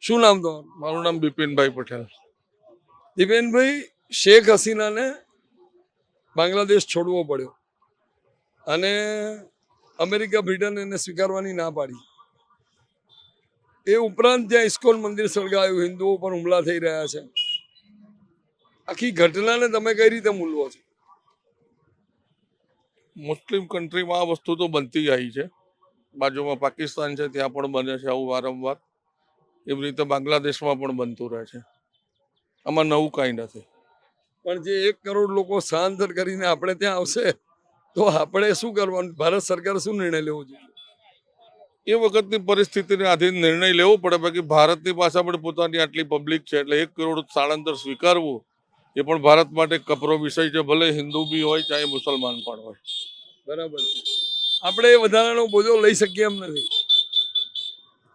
શું નામ તમારું? મારું નામ બિપિનભાઈ પટેલ. દિપેનભાઈ શેખ હસીનાને બાંગ્લાદેશ છોડવો પડ્યો અને અમેરિકા બ્રિટન એને સ્વીકારવાની ના પાડી. એ ઉપરાંત ત્યાં ઇસ્કોન મંદિર સળગાયું, હિન્દુઓ પર હુમલા થઈ રહ્યા છે. આખી ઘટનાને તમે કઈ રીતે મૂલવો છો? મુસ્લિમ કન્ટ્રીમાં આ વસ્તુ તો બનતી આવી છે. બાજુમાં પાકિસ્તાન છે, ત્યાં પણ બને છે આવું વારંવાર. એવી રીતે બાંગ્લાદેશમાં પણ બનતું રહે છે. આમાં નવું કાંઈ નથી. પણ જે એક કરોડ લોકો સ્થળાંતર કરીને આપણે ત્યાં આવશે, તો આપણે શું કરવાનું? ભારત સરકાર શું નિર્ણય લેવો જોઈએ? એ વખતની પરિસ્થિતિને આધીન નિર્ણય લેવો પડે, બાકી ભારતની પાસે પણ પોતાની આટલી પબ્લિક છે, એટલે એક કરોડ સ્થળાંતર સ્વીકારવું, એ પણ ભારત માટે કપરો વિષય છે, ભલે હિન્દુ બી હોય, ચાહે મુસલમાન પણ હોય. બરાબર છે. આપણે વધારાનો બોજો લઈ શકીએ એમ નથી.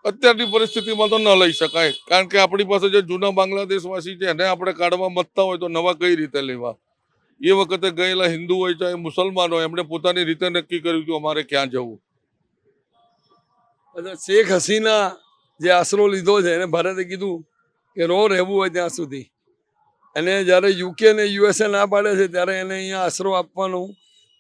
અત્યારની પરિસ્થિતિમાં તો ન લઈ શકાય. કારણ કે આપણી પાસે જે જૂના બાંગ્લાદેશવાસી છે, એને આપણે કાઢવા મતતા હોય તો નવા કઈ રીતે લેવા? એ વખતે ગયેલા હિન્દુ હોય, ચાહે મુસલમાન હોય, એમણે પોતાની રીતે નક્કી કર્યું કે અમારે ક્યાં જવું? શેખ હસીના જે આશરો લીધો છે, એને ભારતે કીધું કે રો રહેવું હોય ત્યાં સુધી. અને જ્યારે યુકે ને યુએસએ ના પાડે છે, ત્યારે એને અહીંયા આશરો આપવાનો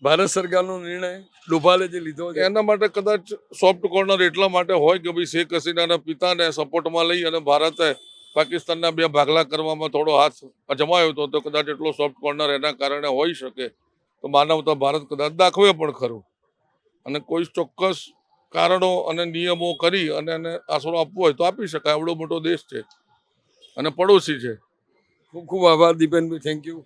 ભારત સરકારનો નિર્ણય ડોભાલે જે લીધો છે. એના માટે કદાચ સોફ્ટ કોર્નર એટલા માટે હોય કે ભાઈ શેખ હસીનાના પિતાને સપોર્ટમાં લઈ અને ભારતે પાકિસ્તાનના બે ભાગલા કરવામાં થોડો હાથ અજમાયો હતો તો કદાચ એટલો સોફ્ટ કોર્નર એના કારણે હોઈ શકે. તો માનવતા ભારત કદાચ દાખવે પણ ખરું. અને કોઈ ચોક્કસ કારણો અને નિયમો કરી અને એને આશરો આપવો હોય તો આપી શકાય. આવડો મોટો દેશ છે. અને પડોશી છે. ખૂબ ખૂબ આભાર દીપેનભાઈ. Thank you